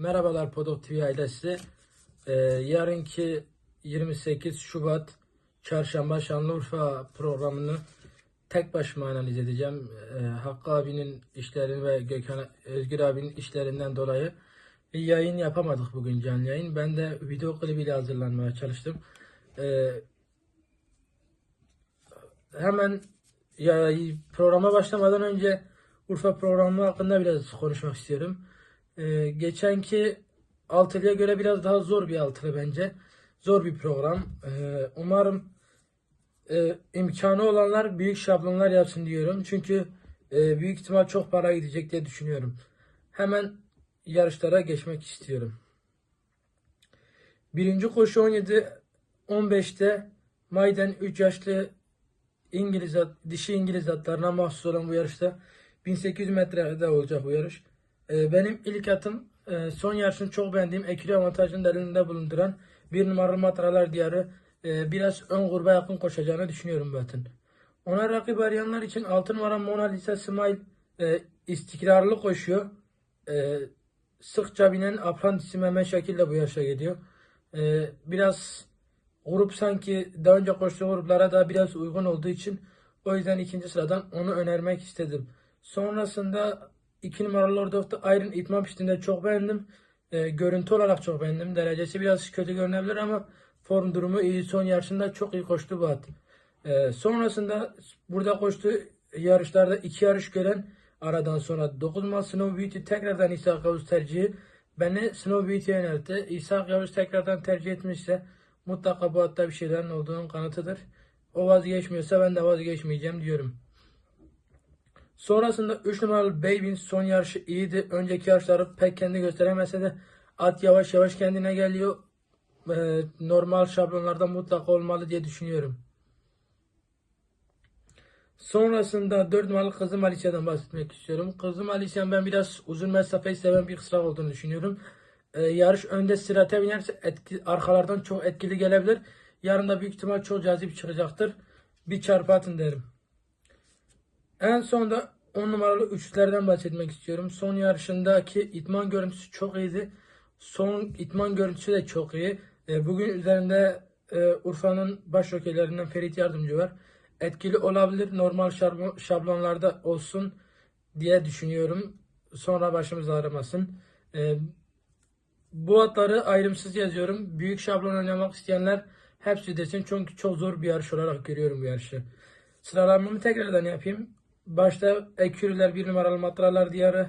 Merhabalar Podok TV ailesi. Ee, yarınki 28 Şubat Çarşamba Şanlıurfa programını tek başıma analiz edeceğim. Ee, Hakkı abinin işlerini ve Gökhan Özgür abinin işlerinden dolayı bir yayın yapamadık bugün canlı yayın. Ben de video klibiyle hazırlanmaya çalıştım. Ee, hemen ya, programa başlamadan önce Urfa programı hakkında biraz konuşmak istiyorum. Ee, geçenki altılıya göre biraz daha zor bir altılı bence. Zor bir program. Ee, umarım e, imkanı olanlar büyük şablonlar yapsın diyorum. Çünkü e, büyük ihtimal çok para gidecek diye düşünüyorum. Hemen yarışlara geçmek istiyorum. Birinci koşu 17 15'te Mayden 3 yaşlı İngiliz at, dişi İngiliz atlarına mahsus olan bu yarışta 1800 metrede olacak bu yarış. Ee, benim ilk atım e, son yarışını çok beğendiğim ekili avantajını da elinde bulunduran bir numaralı matralar diyarı e, biraz ön gruba yakın koşacağını düşünüyorum bu atın. Ona rakip arayanlar için 6 numara Mona Lisa Smile e, istikrarlı koşuyor. Sıkça binen Apprentice Mehmet Şakil de bu yarışa geliyor. Biraz grup sanki daha önce koştuğu gruplara da biraz uygun olduğu için o yüzden ikinci sıradan onu önermek istedim. Sonrasında 2 numaralı Lord of the Iron itman pistinde çok beğendim. E, görüntü olarak çok beğendim. Derecesi biraz kötü görünebilir ama form durumu iyi. Son yarışında çok iyi koştu bu at. E, sonrasında burada koştuğu yarışlarda iki yarış gören aradan sonra 9 numaralı Snow Beauty tekrardan İsa Yavuz tercihi beni Snow Beauty'ye yöneltti. İsa Yavuz tekrardan tercih etmişse mutlaka bu hatta bir şeylerin olduğunun kanıtıdır. O vazgeçmiyorsa ben de vazgeçmeyeceğim diyorum. Sonrasında 3 numaralı Baby'in son yarışı iyiydi. Önceki yarışları pek kendi gösteremese de at yavaş yavaş kendine geliyor. Ee, normal şablonlarda mutlaka olmalı diye düşünüyorum. Sonrasında 4 numaralı Kızım Alicia'dan bahsetmek istiyorum. Kızım Alicia ben biraz uzun mesafeyi seven bir kısrak olduğunu düşünüyorum. Ee, yarış önde sırate binerse etki, arkalardan çok etkili gelebilir. Yarın da büyük ihtimal çok cazip çıkacaktır. Bir çarpı atın derim. En son da 10 numaralı üçlerden bahsetmek istiyorum. Son yarışındaki itman görüntüsü çok iyiydi. Son itman görüntüsü de çok iyi. E, bugün üzerinde e, Urfa'nın baş jokeylerinden Ferit Yardımcı var. Etkili olabilir. Normal şablon, şablonlarda olsun diye düşünüyorum. Sonra başımız ağrımasın. E, bu atları ayrımsız yazıyorum. Büyük şablon oynamak isteyenler hepsi desin. Çünkü çok zor bir yarış olarak görüyorum bu yarışı. Sıralamamı tekrardan yapayım. Başta Ekürüler 1 numaralı Matralar Diyarı.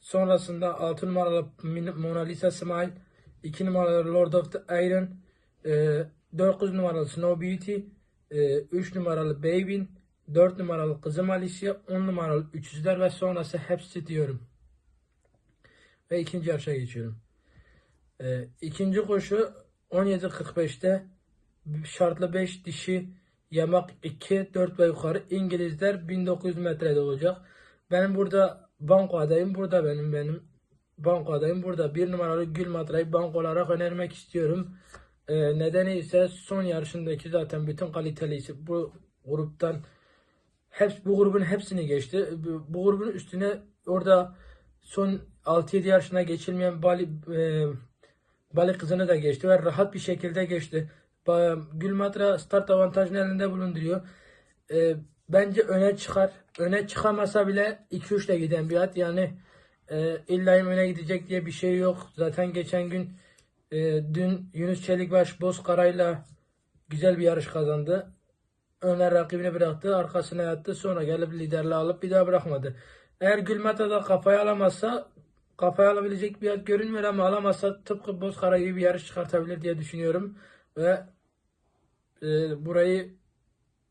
Sonrasında 6 numaralı Mona Lisa Smile. 2 numaralı Lord of the Iron. 9 numaralı Snow Beauty. 3 numaralı Baby'in. 4 numaralı Kızım Alicia. 10 numaralı 300'ler ve sonrası hepsi diyorum. Ve ikinci yarışa geçiyorum. E, ikinci koşu 17.45'te şartlı 5 dişi yamak 2 4 ve yukarı İngilizler 1900 metrede olacak. Benim burada banko adayım burada benim benim banko adayım burada. Bir numaralı Gül Matra'yı banko olarak önermek istiyorum. E, nedeni ise son yarışındaki zaten bütün kalitelisi bu gruptan hep bu grubun hepsini geçti. Bu, bu grubun üstüne orada son 6-7 yarışına geçilmeyen Bali e, Bali kızını da geçti ve rahat bir şekilde geçti. Gülmatra start avantajını elinde bulunduruyor. E, bence öne çıkar. Öne çıkamasa bile 2-3 ile giden bir at. Yani e, illa öne gidecek diye bir şey yok. Zaten geçen gün e, dün Yunus Çelikbaş Bozkara'yla güzel bir yarış kazandı. Öner rakibini bıraktı. Arkasına yattı. Sonra gelip liderliği alıp bir daha bırakmadı. Eğer Gülmatra da kafaya alamazsa kafaya alabilecek bir at görünmüyor ama alamazsa tıpkı Bozkara gibi bir yarış çıkartabilir diye düşünüyorum. Ve e, burayı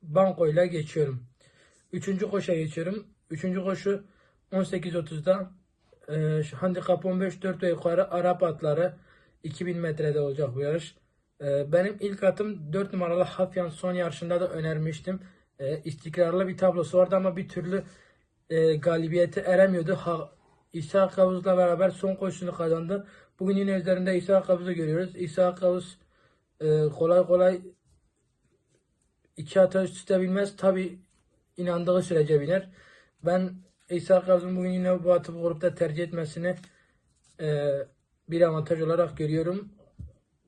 bankoyla geçiyorum. Üçüncü koşa geçiyorum. Üçüncü koşu 18.30'da e, handikap 15 4 ve yukarı Arap atları 2000 metrede olacak bu yarış. E, benim ilk atım 4 numaralı Hafyan son yarışında da önermiştim. E, istikrarlı bir tablosu vardı ama bir türlü e, galibiyete eremiyordu. Ha, İsa Kavuz'la beraber son koşusunu kazandı. Bugün yine üzerinde İsa Kavuz'u görüyoruz. İsa Kavuz e, kolay kolay iki hata üst üste bilmez. Tabi inandığı sürece biner. Ben İsa Kavuz'un bugün yine bu atı bu grupta tercih etmesini e, bir avantaj olarak görüyorum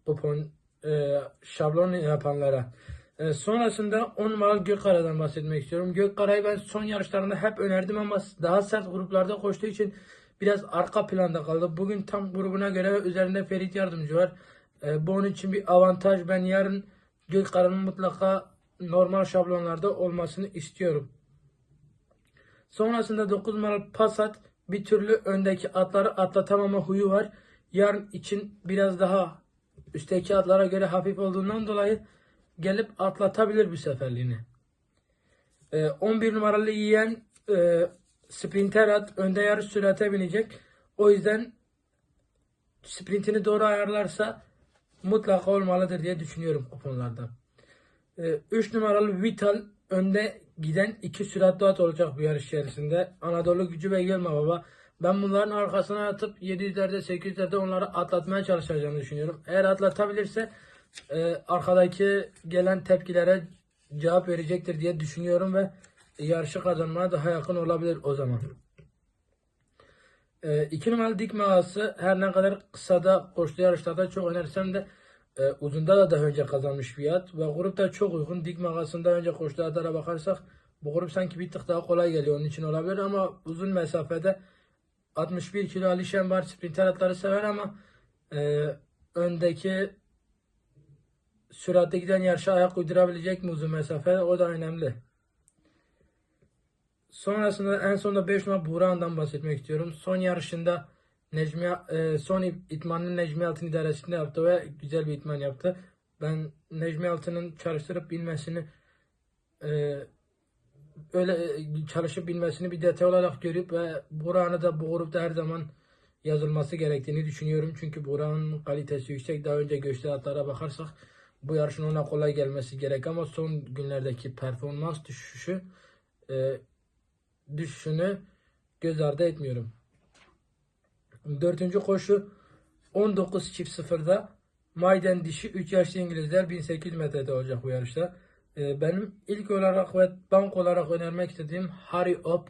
kupon e, şablon yapanlara. E, sonrasında 10 numaralı Gökkara'dan bahsetmek istiyorum. Gökkara'yı ben son yarışlarında hep önerdim ama daha sert gruplarda koştuğu için biraz arka planda kaldı. Bugün tam grubuna göre üzerinde Ferit Yardımcı var. E, bu onun için bir avantaj. Ben yarın Gökkara'nın mutlaka normal şablonlarda olmasını istiyorum. Sonrasında 9 numaralı Passat bir türlü öndeki atları atlatamama huyu var. Yarın için biraz daha üstteki atlara göre hafif olduğundan dolayı gelip atlatabilir bu seferliğini. Ee, 11 numaralı yiyen e, sprinter at önde yarış sürate binecek. O yüzden sprintini doğru ayarlarsa mutlaka olmalıdır diye düşünüyorum kuponlarda. 3 numaralı Vital önde giden iki süratli at olacak bu yarış içerisinde. Anadolu gücü ve Yılma Baba. Ben bunların arkasına atıp 700'lerde 800'lerde onları atlatmaya çalışacağını düşünüyorum. Eğer atlatabilirse e, arkadaki gelen tepkilere cevap verecektir diye düşünüyorum ve yarışı kazanmaya daha yakın olabilir o zaman. 2 numaralı dik mağası her ne kadar kısada koştu yarışlarda çok önersem de e, uzunda da daha önce kazanmış bir at ve grup da çok uygun. Dik mağasında önce koştuğu atlara bakarsak bu grup sanki bir tık daha kolay geliyor onun için olabilir ama uzun mesafede 61 kilo Alişen var. Sprinter atları sever ama e, öndeki süratte giden yarışa ayak uydurabilecek mi uzun mesafe? O da önemli. Sonrasında en sonunda 5 numara Buğra'ndan bahsetmek istiyorum. Son yarışında Necmi e, son itmanını Necmi Altın idaresinde yaptı ve güzel bir itman yaptı. Ben Necmi Altın'ın çalıştırıp bilmesini e, öyle e, çalışıp bilmesini bir detay olarak görüp ve Burak'ını da bu grupta her zaman yazılması gerektiğini düşünüyorum. Çünkü Burak'ın kalitesi yüksek. Daha önce göçte bakarsak bu yarışın ona kolay gelmesi gerek ama son günlerdeki performans düşüşü e, düşüşünü göz ardı etmiyorum. Dördüncü koşu 19 çift sıfırda Maiden dişi 3 yaşlı İngilizler 1800 metrede olacak bu yarışta. Ee, benim ilk olarak ve bank olarak önermek istediğim Harry Up.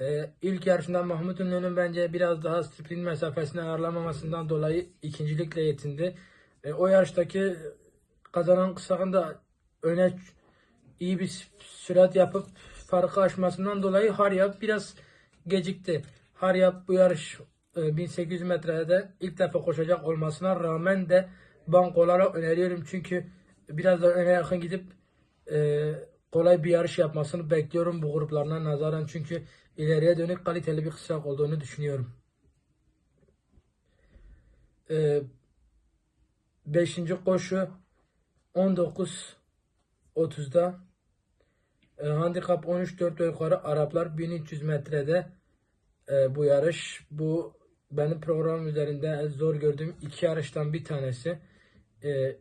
Ee, ilk yarışında Mahmut Ünlü'nün bence biraz daha sprint mesafesini ayarlamamasından dolayı ikincilikle yetindi. Ee, o yarıştaki kazanan kısakın da öne iyi bir sürat yapıp farkı aşmasından dolayı Haryap biraz gecikti. Haryap bu yarış 1800 metrede ilk defa koşacak olmasına rağmen de bank olarak öneriyorum. Çünkü biraz da öne yakın gidip e, kolay bir yarış yapmasını bekliyorum bu gruplarına nazaran. Çünkü ileriye dönük kaliteli bir kısak olduğunu düşünüyorum. E, koşu 19 30'da e, handikap 13 4 ve yukarı Araplar 1300 metrede e, bu yarış. Bu benim programım üzerinde zor gördüğüm iki yarıştan bir tanesi. E,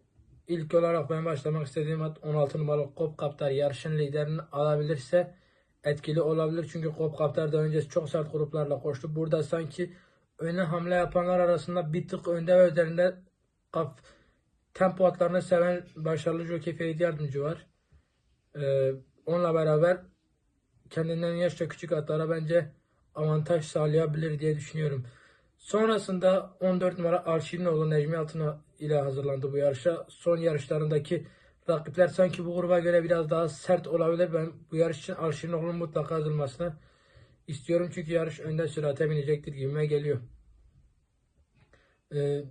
ilk olarak ben başlamak istediğim at 16 numaralı Kop Kaptar yarışın liderini alabilirse etkili olabilir. Çünkü Kop Kaptar da önce çok sert gruplarla koştu. Burada sanki öne hamle yapanlar arasında bir tık önde ve üzerinde kap, tempo atlarını seven başarılı jockey Ferit Yardımcı var. Ee, onunla beraber kendinden yaşça küçük atlara bence avantaj sağlayabilir diye düşünüyorum. Sonrasında 14 numara Arşivinoğlu Necmi Altın ile hazırlandı bu yarışa. Son yarışlarındaki rakipler sanki bu gruba göre biraz daha sert olabilir. Ben bu yarış için Arşivinoğlu'nun mutlaka hazırlanmasını istiyorum. Çünkü yarış önde sürate binecektir gibime geliyor. Ee,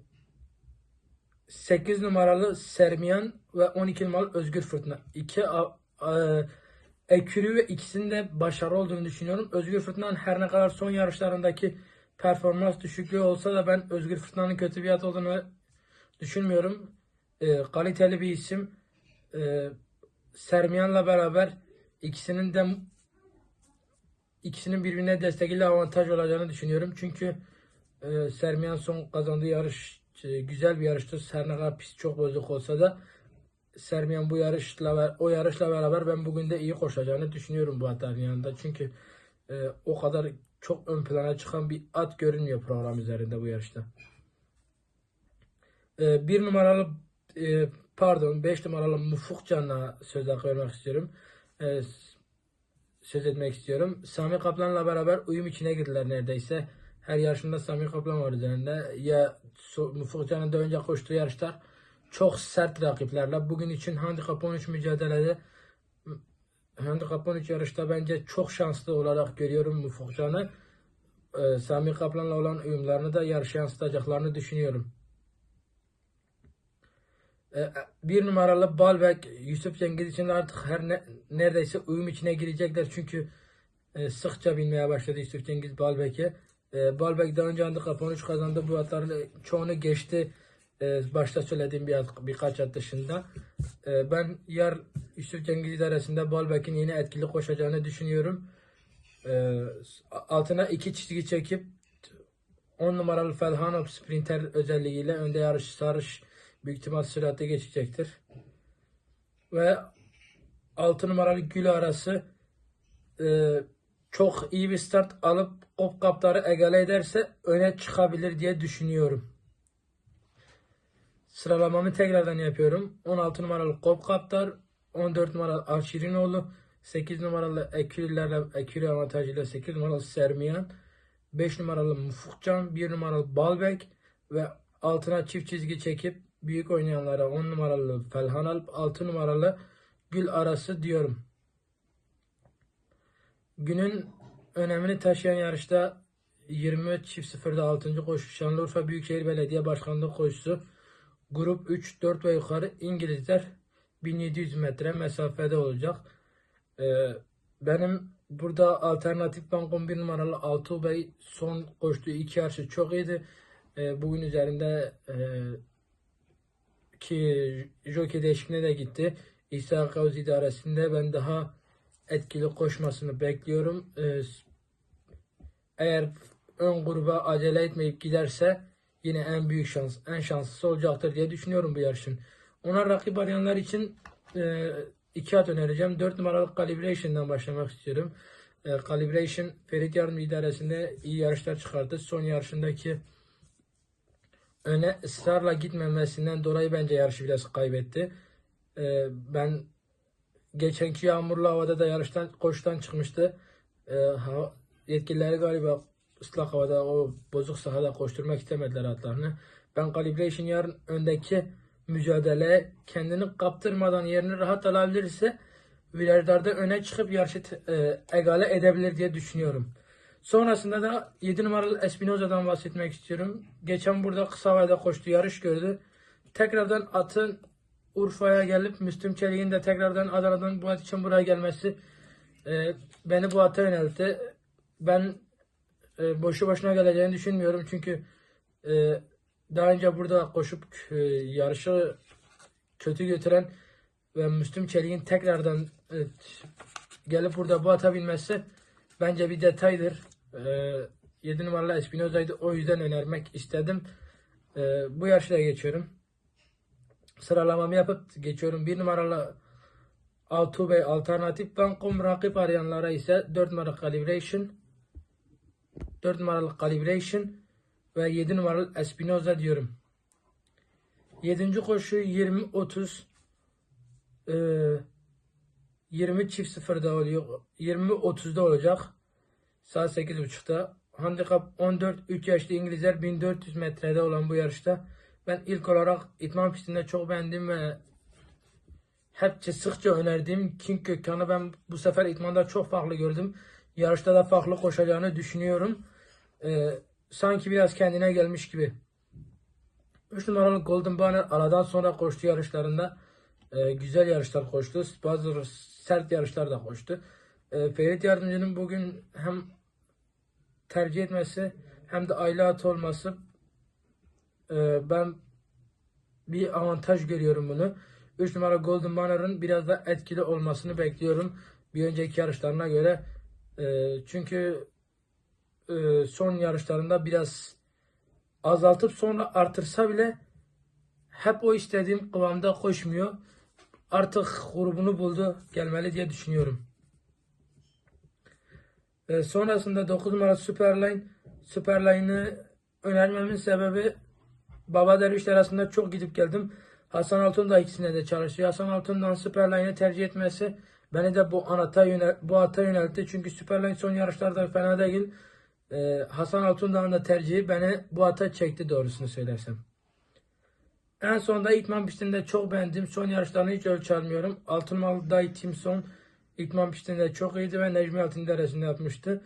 8 numaralı Sermiyan ve 12 numaralı Özgür Fırtına. İki ekürü ve ikisinde başarı olduğunu düşünüyorum. Özgür Fırtına'nın her ne kadar son yarışlarındaki performans düşüklüğü olsa da ben Özgür Fırtına'nın kötü bir at olduğunu düşünmüyorum. E, kaliteli bir isim. E, Sermiyan'la beraber ikisinin de ikisinin birbirine destekiyle avantaj olacağını düşünüyorum. Çünkü e, Sermiyan son kazandığı yarış e, güzel bir yarıştı. Her pis çok bozuk olsa da Sermiyan bu yarışla o yarışla beraber ben bugün de iyi koşacağını düşünüyorum bu atların yanında. Çünkü e, o kadar çok ön plana çıkan bir at görünmüyor program üzerinde bu yarışta. E, bir numaralı e, pardon 5 numaralı Mufuk Can'la söz hakkı istiyorum. E, söz etmek istiyorum. Sami Kaplan'la beraber uyum içine girdiler neredeyse. Her yarışında Sami Kaplan var üzerinde. Ya So- Mufukcan'ın da önce koştuğu yarışlar çok sert rakiplerle. Bugün için Handikap 13 mücadelede Handikap 13 yarışta bence çok şanslı olarak görüyorum Mufukcan'ı. Ee, Sami Kaplan'la olan uyumlarını da yarışa yansıtacaklarını düşünüyorum. Ee, bir numaralı Balbek Yusuf Cengiz için artık her ne, neredeyse uyum içine girecekler çünkü e, sıkça binmeye başladı Yusuf Cengiz Balbek'e. E, Balbek daha önce handikap 13 kazandı. Bu atların çoğunu geçti. E, başta söylediğim bir birkaç at dışında. E, ben yar Yusuf Cengiz idaresinde Balbek'in yine etkili koşacağını düşünüyorum. E, altına iki çizgi çekip 10 numaralı Felhanov sprinter özelliğiyle önde yarış sarış büyük ihtimal süratle geçecektir. Ve 6 numaralı Gül arası e, çok iyi bir start alıp op kapları egale ederse öne çıkabilir diye düşünüyorum. Sıralamamı tekrardan yapıyorum. 16 numaralı Kop Kaptar, 14 numaralı Alşirinoğlu, 8 numaralı Ekülilerle Eküli avantajıyla 8 numaralı Sermiyan, 5 numaralı Mufukcan, 1 numaralı Balbek ve altına çift çizgi çekip büyük oynayanlara 10 numaralı Felhan Alp, 6 numaralı Gül Arası diyorum. Günün önemini taşıyan yarışta 23 çift 0'da 6. koşu Şanlıurfa Büyükşehir Belediye Başkanlığı koşusu grup 3 4 ve yukarı İngilizler 1700 metre mesafede olacak. Ee, benim burada alternatif bankom bir numaralı Altuğ Bey son koştuğu iki yarışı çok iyiydi. Ee, bugün üzerinde e, ki jockey değişikliğine de gitti. İsa Kavuz idaresinde ben daha etkili koşmasını bekliyorum. Ee, eğer ön gruba acele etmeyip giderse yine en büyük şans, en şanslısı olacaktır diye düşünüyorum bu yarışın. Ona rakip arayanlar için e, iki at önereceğim. 4 numaralı Calibration'dan başlamak istiyorum. E, Calibration Ferit Yardım idaresinde iyi yarışlar çıkardı. Son yarışındaki öne ısrarla gitmemesinden dolayı bence yarışı biraz kaybetti. E, ben geçenki yağmurlu havada da yarıştan koşudan çıkmıştı. E, yetkilileri galiba ıslak havada o bozuk sahada koşturmak istemediler atlarını. Ben Calibration yarın öndeki mücadele kendini kaptırmadan yerini rahat alabilirse virajlarda öne çıkıp yarışı e, egale edebilir diye düşünüyorum. Sonrasında da 7 numaralı Espinoza'dan bahsetmek istiyorum. Geçen burada kısa vadede koştu, yarış gördü. Tekrardan atın Urfa'ya gelip Müslüm Çelik'in de tekrardan Adana'dan bu at için buraya gelmesi e, beni bu ata yöneltti. Ben e, boşu boşuna geleceğini düşünmüyorum çünkü e, daha önce burada koşup e, yarışı kötü götüren ve Müslüm Çelik'in tekrardan e, gelip burada bu ata binmesi bence bir detaydır. E, 7 numaralı Espinoza'ydı o yüzden önermek istedim. E, bu yarışa geçiyorum. Sıralamamı yapıp geçiyorum. 1 numaralı Altuğ Bey alternatif bankom rakip arayanlara ise 4 numaralı calibration 4 numaralı calibration ve 7 numaralı Espinoza diyorum. 7. koşu 20 30 e, 20 çift sıfırda oluyor. 20 30'da olacak. Saat 8.30'da. Handikap 14 3 yaşlı İngilizler 1400 metrede olan bu yarışta ben ilk olarak itman pistinde çok beğendim ve hepçe sıkça önerdiğim King Kökkan'ı ben bu sefer itmanda çok farklı gördüm. Yarışta da farklı koşacağını düşünüyorum. Ee, sanki biraz kendine gelmiş gibi. 3 numaralı Golden Banner aradan sonra koştu yarışlarında e, güzel yarışlar koştu. Bazı sert yarışlar da koştu. E, Ferit Yardımcı'nın bugün hem tercih etmesi hem de aile atı olması e, ben bir avantaj görüyorum bunu. 3 numara Golden Banner'ın biraz da etkili olmasını bekliyorum. Bir önceki yarışlarına göre. E, çünkü e, son yarışlarında biraz azaltıp sonra artırsa bile hep o istediğim kıvamda koşmuyor. Artık grubunu buldu gelmeli diye düşünüyorum. E, sonrasında 9 numara Superline. Superline'ı önermemin sebebi Baba Dervişler arasında çok gidip geldim. Hasan Altun da ikisine de çalışıyor. Hasan Altun'dan Superline'ı tercih etmesi beni de bu anata yönel bu ata yöneltti. Çünkü Superline son yarışlarda fena değil. Ee, Hasan Altundağ'ın da tercihi beni bu ata çekti doğrusunu söylersem. En sonunda İtman pistinde çok beğendim. Son yarışlarını hiç ölçü almıyorum. Altınmalı Day Timson İtman pistinde çok iyiydi ve Necmi Altın deresinde yapmıştı.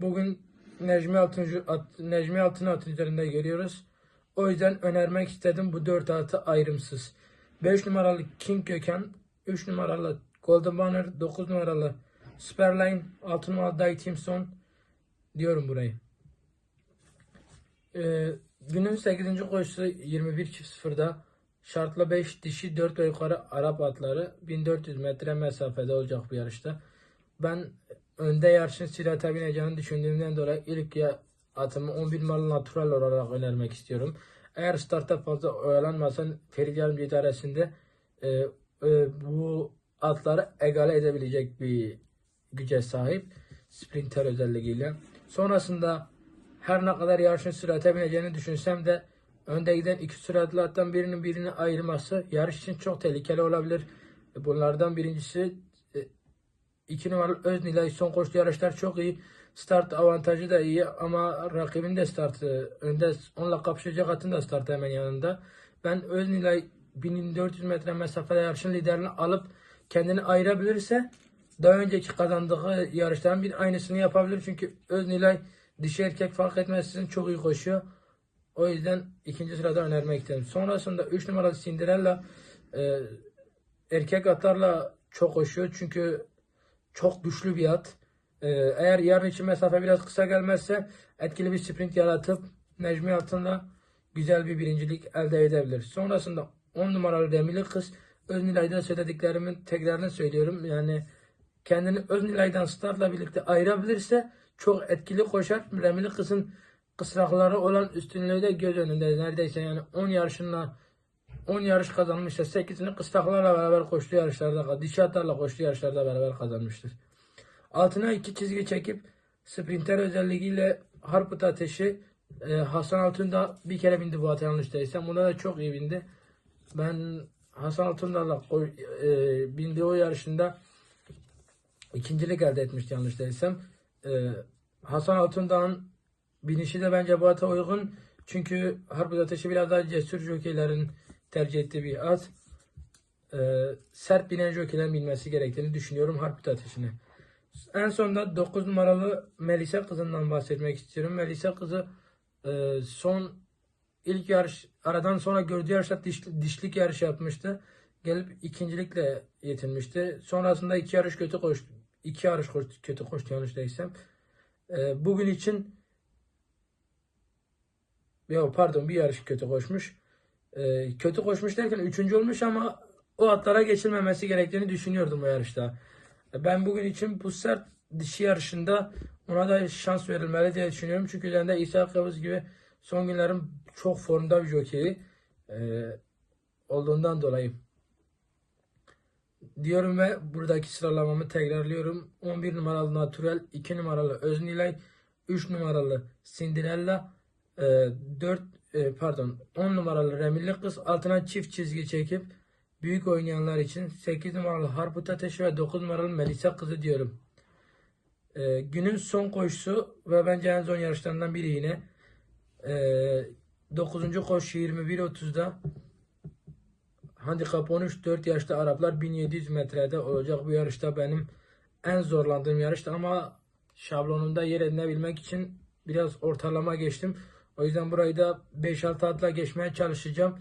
Bugün Necmi Altın, at, Necmi Altın atın üzerinde görüyoruz. O yüzden önermek istedim bu dört atı ayrımsız. 5 numaralı King Gökhan, 3 numaralı Golden Banner, 9 numaralı Superline, 6 numaralı Day Timson diyorum burayı. Ee, günün 8. koşusu 21.0'da şartla 5 dişi 4 ve yukarı Arap atları 1400 metre mesafede olacak bu yarışta. Ben önde yarışın sirata bineceğini düşündüğümden dolayı ilk ya atımı 11 numaralı natural olarak önermek istiyorum. Eğer startta fazla oyalanmasan Ferit Yardımcı idaresinde e, e, bu atları egale edebilecek bir güce sahip. Sprinter özelliğiyle. Sonrasında her ne kadar yarışın sürate bineceğini düşünsem de önde giden iki süratli attan birinin birini ayırması yarış için çok tehlikeli olabilir. Bunlardan birincisi e, iki numaralı Öznilay son koştu yarışlar çok iyi. Start avantajı da iyi ama rakibin de startı önde onunla kapışacak atın da startı hemen yanında. Ben Öznilay 1400 metre mesafede yarışın liderini alıp kendini ayırabilirse daha önceki kazandığı yarışların bir aynısını yapabilir. Çünkü Öznilay dişi erkek fark etmeksizin çok iyi koşuyor. O yüzden ikinci sırada önermek istedim. Sonrasında 3 numaralı Cinderella e, erkek atlarla çok koşuyor. Çünkü çok güçlü bir at. E, eğer yarın için mesafe biraz kısa gelmezse etkili bir sprint yaratıp Necmi Altın'la güzel bir birincilik elde edebilir. Sonrasında 10 numaralı Demirli Kız Öznilay'da söylediklerimin tekrarını söylüyorum. Yani kendini Öznilay'dan startla birlikte ayırabilirse çok etkili koşar. Remili Kız'ın kısrakları olan üstünlüğü de göz önünde. Neredeyse yani 10 yarışında 10 yarış kazanmıştır. 8'ini kısraklarla beraber koştuğu yarışlarda, dişi atlarla koştuğu yarışlarda beraber kazanmıştır. Altına iki çizgi çekip sprinter özelliğiyle Harput Ateşi e, Hasan Altundağ bir kere bindi bu ata yanlış değilsem. Bunda da çok iyi bindi. Ben Hasan Altundağ'la koy- e, bindiği o yarışında ikincilik elde etmişti yanlış değilsem. E, Hasan Altundağ'ın binişi de bence bu ata uygun. Çünkü Harput Ateşi biraz daha cesur jokeylerin tercih ettiği bir at. E, sert binen jokeylerin binmesi gerektiğini düşünüyorum Harput Ateşi'ne. En sonunda 9 numaralı Melisa kızından bahsetmek istiyorum. Melisa kızı e, son ilk yarış aradan sonra gördüğü yarışta diş, dişlik yarış yapmıştı. Gelip ikincilikle yetinmişti. Sonrasında iki yarış kötü koştu. İki yarış koştu, kötü koştu yanlış değilsem. E, bugün için Yok pardon bir yarış kötü koşmuş. E, kötü koşmuş derken üçüncü olmuş ama o atlara geçilmemesi gerektiğini düşünüyordum o yarışta. Ben bugün için bu sert dişi yarışında ona da şans verilmeli diye düşünüyorum. Çünkü üzerinde İsa Kavuz gibi son günlerin çok formda bir jokeyi e, olduğundan dolayı. Diyorum ve buradaki sıralamamı tekrarlıyorum. 11 numaralı Natural, 2 numaralı Öznilay, 3 numaralı Cinderella, e, 4 e, pardon 10 numaralı Remilli Kız altına çift çizgi çekip büyük oynayanlar için 8 numaralı Harput Ateşi ve 9 numaralı Melisa Kızı diyorum. Ee, günün son koşusu ve bence en zor yarışlarından biri yine. Ee, 9. koşu 21.30'da Handikap 13 4 yaşlı Araplar 1700 metrede olacak bu yarışta benim en zorlandığım yarıştı ama şablonunda yer edinebilmek için biraz ortalama geçtim. O yüzden burayı da 5-6 atla geçmeye çalışacağım.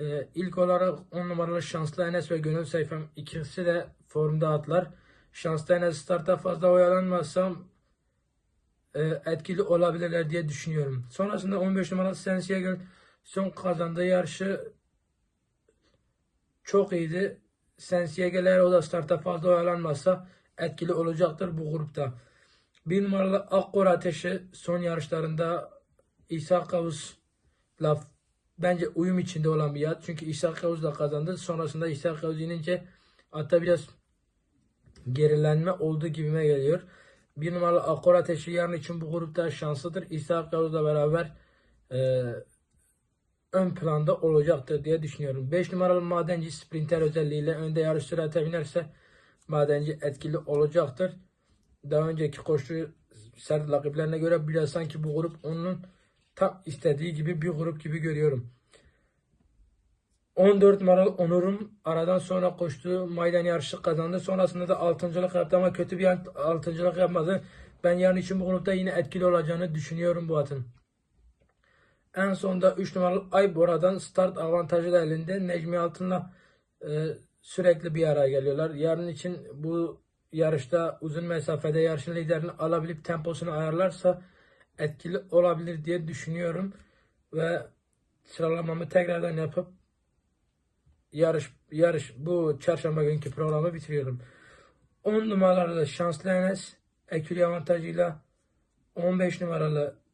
Ee, ilk olarak 10 numaralı Şanslı Enes ve Gönül Sayfam ikisi de formda atlar. Şanslı Enes startta fazla oyalanmazsam e, etkili olabilirler diye düşünüyorum. Sonrasında 15 numaralı Sensiyagel son kazandığı yarışı çok iyiydi. Sensiyagel eğer o da startta fazla oyalanmazsa etkili olacaktır bu grupta. Bir numaralı Akkor Ateşi son yarışlarında İsa Kavus'la bence uyum içinde olan bir at. Çünkü İsa Kavuz da kazandı. Sonrasında İsa Kavuz inince hatta biraz gerilenme olduğu gibime geliyor. Bir numaralı Akkor Ateşi yarın için bu grupta şanslıdır. İsa Kavuz'la beraber e, ön planda olacaktır diye düşünüyorum. 5 numaralı Madenci Sprinter özelliğiyle önde yarış sürate binerse Madenci etkili olacaktır. Daha önceki koşu sert rakiplerine göre biraz sanki bu grup onun tam istediği gibi bir grup gibi görüyorum. 14 numaralı Onur'um aradan sonra koştu. Maydan yarışı kazandı. Sonrasında da altıncılık yaptı ama kötü bir an- altıncılık yapmadı. Ben yarın için bu grupta yine etkili olacağını düşünüyorum bu atın. En sonda 3 numaralı Aybora'dan start avantajı da elinde. Necmi Altın'la e, sürekli bir araya geliyorlar. Yarın için bu yarışta uzun mesafede yarışın liderini alabilip temposunu ayarlarsa etkili olabilir diye düşünüyorum. Ve sıralamamı tekrardan yapıp yarış yarış bu çarşamba günkü programı bitiriyorum. 10 numaralı Şanslı Enes ekili avantajıyla 15 numaralı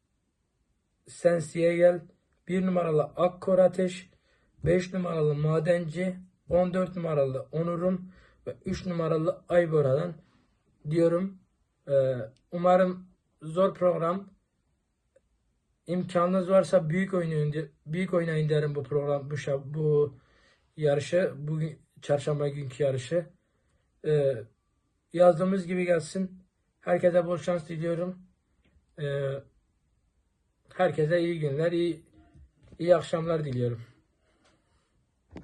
Sensi'ye gel. 1 numaralı Akkor Ateş, 5 numaralı Madenci, 14 numaralı Onur'um ve 3 numaralı Aybora'dan diyorum. Ee, umarım zor program. İmkanınız varsa büyük oynayın, büyük oynayın derim bu program, bu bu yarışı, bugün çarşamba günkü yarışı. Ee, yazdığımız gibi gelsin. Herkese bol şans diliyorum. Ee, Herkese iyi günler, iyi, iyi akşamlar diliyorum.